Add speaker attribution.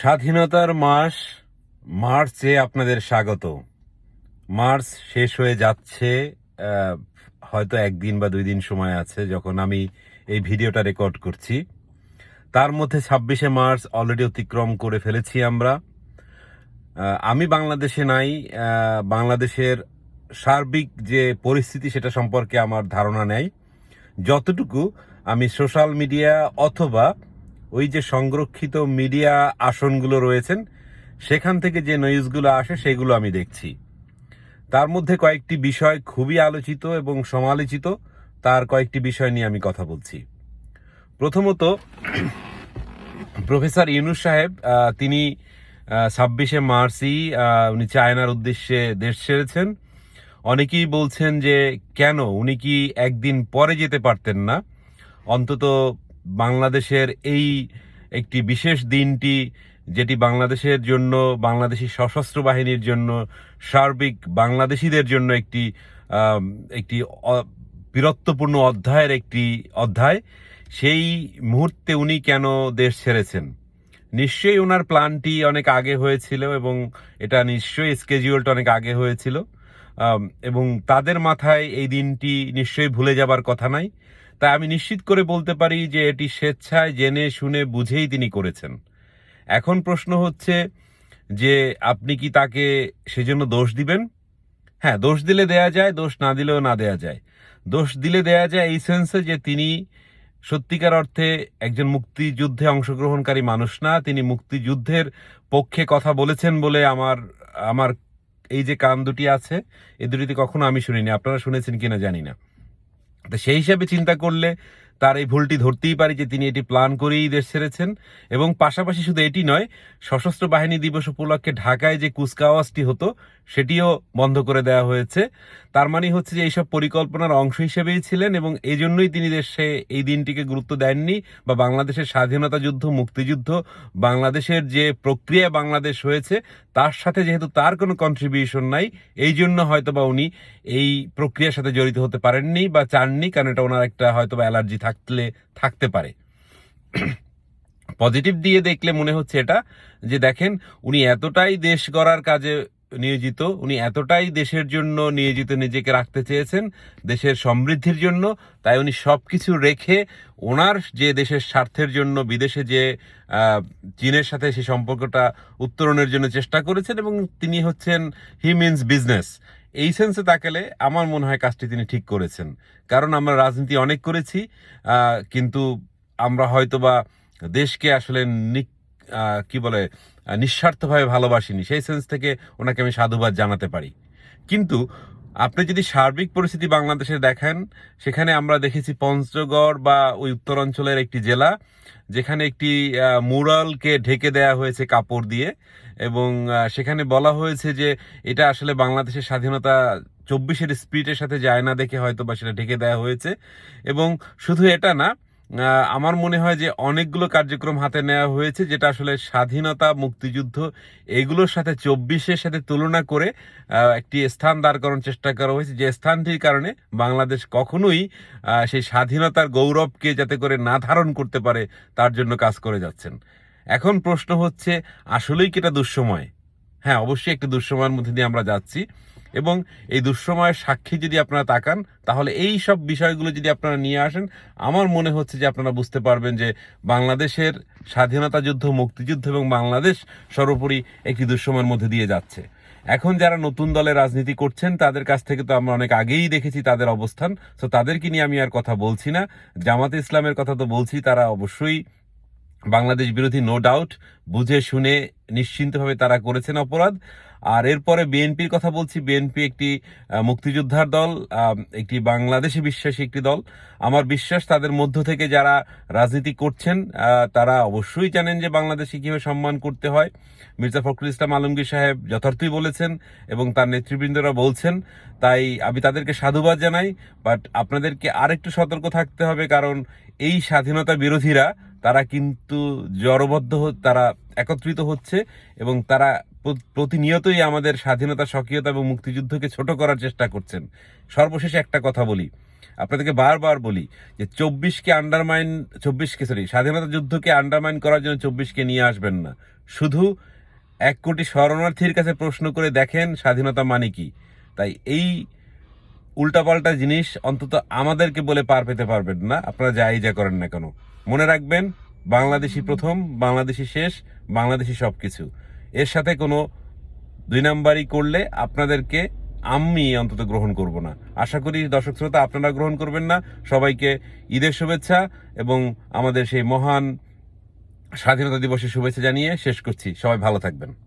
Speaker 1: স্বাধীনতার মাস মার্চে আপনাদের স্বাগত। মার্চ শেষ হয়ে যাচ্ছে হয়তো একদিন বা দুই দিন সময় আছে যখন আমি এই ভিডিওটা রেকর্ড করছি। তার মধ্যে ছাব্বিশে মার্চ অলরেডি অতিক্রম করে ফেলেছি আমরা। আমি বাংলাদেশে নাই বাংলাদেশের সার্বিক যে পরিস্থিতি সেটা সম্পর্কে আমার ধারণা নেই। যতটুকু আমি সোশ্যাল মিডিয়া অথবা ওই যে সংরক্ষিত মিডিয়া আসনগুলো রয়েছেন, সেখান থেকে যে নিউজগুলো আসে সেগুলো আমি দেখছি। তার মধ্যে কয়েকটি বিষয় খুবই আলোচিত এবং সমালোচিত, তার কয়েকটি বিষয় নিয়ে আমি কথা বলছি। প্রথমত, প্রফেসর ইউনুস সাহেব তিনি ছাব্বিশে মার্চই উনি চায়নার উদ্দেশ্যে দেশ ছেড়েছেন। অনেকেই বলছেন যে কেন? উনি কি একদিন পরে যেতে পারতেন না? অন্তত বাংলাদেশের এই একটি বিশেষ দিনটি, যেটি বাংলাদেশের জন্য, বাংলাদেশি সশস্ত্র বাহিনীর জন্য, সার্বিক বাংলাদেশিদের জন্য একটি একটি বীরত্বপূর্ণ অধ্যায়ের একটি অধ্যায়। সেই মুহূর্তে উনি কেন দেশ ছেড়েছেন? নিশ্চয়ই ওনার প্ল্যানটি অনেক আগে হয়েছিল এবং এটা নিশ্চয়ই স্কেজিউলটা অনেক আগে হয়েছিল। এবং তাদের মাথায় এই দিনটি নিশ্চয়ই ভুলে যাবার কথা নাই। তাই আমি নিশ্চিত করে বলতে পারি যে এটি স্বেচ্ছায় জেনে, শুনে, বুঝেই তিনি করেছেন। এখন প্রশ্ন হচ্ছে যে আপনি কি তাকে সেজন্য দোষ দিবেন? হ্যাঁ দোষ দিলে দেয়া যায়, দোষ না দিলেও না দেয়া যায়। দোষ দিলে দেয়া যায় এই সেন্সে যে তিনি সত্যিকার অর্থে একজন মুক্তিযুদ্ধে অংশগ্রহণকারী মানুষ না, তিনি মুক্তিযুদ্ধের পক্ষে কথা বলেছেন বলে আমার আমার এই যে কান দুটি আছে এই দুটিতে কখনো আমি শুনিনি। আপনারা শুনেছেন কিনা জানি না। তো সেই হিসাবে চিন্তা করলে তার এই ভুলটি ধরতেই পারি যে তিনি এটি প্ল্যান করেই দেশ ছেড়েছেন। এবং পাশাপাশি শুধু এটি নয়, সশস্ত্র বাহিনী দিবস উপলক্ষে ঢাকায় যে কুচকাওয়াজটি হতো সেটিও বন্ধ করে দেওয়া হয়েছে। তার মানে হচ্ছে যে এইসব পরিকল্পনার অংশ হিসেবেই ছিলেন এবং এই জন্যই তিনি দেশে এই দিনটিকে গুরুত্ব দেননি বা বাংলাদেশের স্বাধীনতা যুদ্ধ, মুক্তিযুদ্ধ, বাংলাদেশের যে প্রক্রিয়া বাংলাদেশ হয়েছে, তার সাথে যেহেতু তার কোনো কন্ট্রিবিউশন নাই, এই জন্য হয়তো বা উনি এই প্রক্রিয়ার সাথে জড়িত হতে পারেননি বা চাননি, কারণ এটা ওনার একটা হয়তো বা অ্যালার্জি থাকলে, থাকতে পারে। পজিটিভ দিয়ে দেখলে মনে হচ্ছে এটা, যে দেখেন, উনি এতটাই দেশ গড়ার কাজে নিয়োজিত, উনি এতটাই দেশের জন্য নিয়োজিত, নিজেকে রাখতে চেয়েছেন, দেশের সমৃদ্ধির জন্য, তাই উনি সব কিছু রেখে ওনার যে দেশের স্বার্থের জন্য, বিদেশে যে চীনের সাথে সেই সম্পর্কটা উত্তরণের জন্য চেষ্টা করেছেন এবং তিনি হচ্ছেন হি মিনস বিজনেস এই সেন্সে তাকালে আমার মনে হয় কাজটি তিনি ঠিক করেছেন। কারণ আমরা রাজনীতি অনেক করেছি কিন্তু আমরা হয়তোবা দেশকে আসলে কি বলে নিঃস্বার্থভাবে ভালোবাসিনি, সেই সেন্স থেকে ওনাকে আমি সাধুবাদ জানাতে পারি। কিন্তু আপনি যদি সার্বিক পরিস্থিতি বাংলাদেশে দেখেন, সেখানে আমরা দেখেছি পঞ্চগড় বা ওই উত্তরাঞ্চলের একটি জেলা, যেখানে একটি মুরালকে ঢেকে দেয়া হয়েছে কাপড় দিয়ে এবং সেখানে বলা হয়েছে যে এটা আসলে বাংলাদেশের স্বাধীনতা চব্বিশের স্পিরিটের সাথে যায় না দেখে হয়তো বা সেটা ঢেকে দেওয়া হয়েছে। এবং শুধু এটা না আমার মনে হয় যে অনেকগুলো কার্যক্রম হাতে নেওয়া হয়েছে, যেটা আসলে স্বাধীনতা, মুক্তিযুদ্ধ এগুলোর সাথে চব্বিশের সাথে তুলনা করে একটি স্থান দাঁড় করানোর চেষ্টা করা হয়েছে। যে স্থানটির কারণে বাংলাদেশ কখনোই সেই স্বাধীনতার গৌরবকে যাতে করে না ধারণ করতে পারে, তার জন্য কাজ করে যাচ্ছেন। এখন প্রশ্ন হচ্ছে, আসলেই কি এটা দুঃসময়? হ্যাঁ অবশ্যই একটি দুঃসময়ের মধ্যে দিয়ে আমরা যাচ্ছি। এবং এই দুঃসময়ের সাক্ষী যদি আপনারা তাকান, তাহলে এই সব বিষয়গুলো যদি আপনারা নিয়ে আসেন, আমার মনে হচ্ছে যে আপনারা বুঝতে পারবেন যে বাংলাদেশের স্বাধীনতা যুদ্ধ, মুক্তিযুদ্ধ এবং বাংলাদেশ সর্বোপরি একটি দুঃসময়ের মধ্যে দিয়ে যাচ্ছে। এখন যারা নতুন দলে রাজনীতি করছেন, তাদের কাছ থেকে তো আমরা অনেক আগেই দেখেছি তাদের অবস্থান। তো তাদেরকে নিয়ে আমি আর কথা বলছি না। জামাতে ইসলামের কথা তো বলছি, তারা অবশ্যই বাংলাদেশ বিরোধী নো ডাউট বুঝে শুনে নিশ্চিন্তভাবে তারা করেছেন অপরাধ। আর এরপরে বিএনপির কথা বলছি, বিএনপি একটি মুক্তিযোদ্ধার দল একটি বাংলাদেশে বিশ্বাসী একটি দল। আমার বিশ্বাস তাদের মধ্য থেকে যারা রাজনীতি করছেন তারা অবশ্যই জানেন যে বাংলাদেশে কীভাবে সম্মান করতে হয়। মির্জা ফখরুল ইসলাম আলমগীর সাহেব যথার্থই বলেছেন এবং তার নেতৃবৃন্দরা বলছেন। তাই আমি তাদেরকে সাধুবাদ জানাই বাট আপনাদেরকে আরেকটু সতর্ক থাকতে হবে কারণ এই স্বাধীনতা বিরোধীরা তারা কিন্তু জড়বদ্ধ তারা একত্রিত হচ্ছে এবং তারা প্রতিনিয়তই আমাদের স্বাধীনতা, স্বকীয়তা এবং মুক্তিযুদ্ধকে ছোট করার চেষ্টা করছেন। সর্বশেষে একটা কথা বলি। আপনাদেরকে বারবার বলি যে চব্বিশকে আন্ডারমাইন চব্বিশকে সরি স্বাধীনতা যুদ্ধকে আন্ডারমাইন করার জন্য চব্বিশকে নিয়ে আসবেন না। শুধু এক কোটি শরণার্থীর কাছে প্রশ্ন করে দেখেন স্বাধীনতা মানে কি। তাই এই উল্টাপাল্টা জিনিস অন্তত আমাদেরকে বলে পার পেতে পারবেন না। আপনারা যাই যা করেন না কেন। মনে রাখবেন বাংলাদেশি প্রথম বাংলাদেশি শেষ বাংলাদেশি সবকিছু। এর সাথে কোনো দুই নাম্বারই করলে আপনাদেরকে আমি অন্তত গ্রহণ করব না। আশা করি দর্শক শ্রোতা আপনারা গ্রহণ করবেন না। সবাইকে ঈদের শুভেচ্ছা এবং আমাদের সেই মহান স্বাধীনতা দিবসের শুভেচ্ছা জানিয়ে শেষ করছি। সবাই ভালো থাকবেন।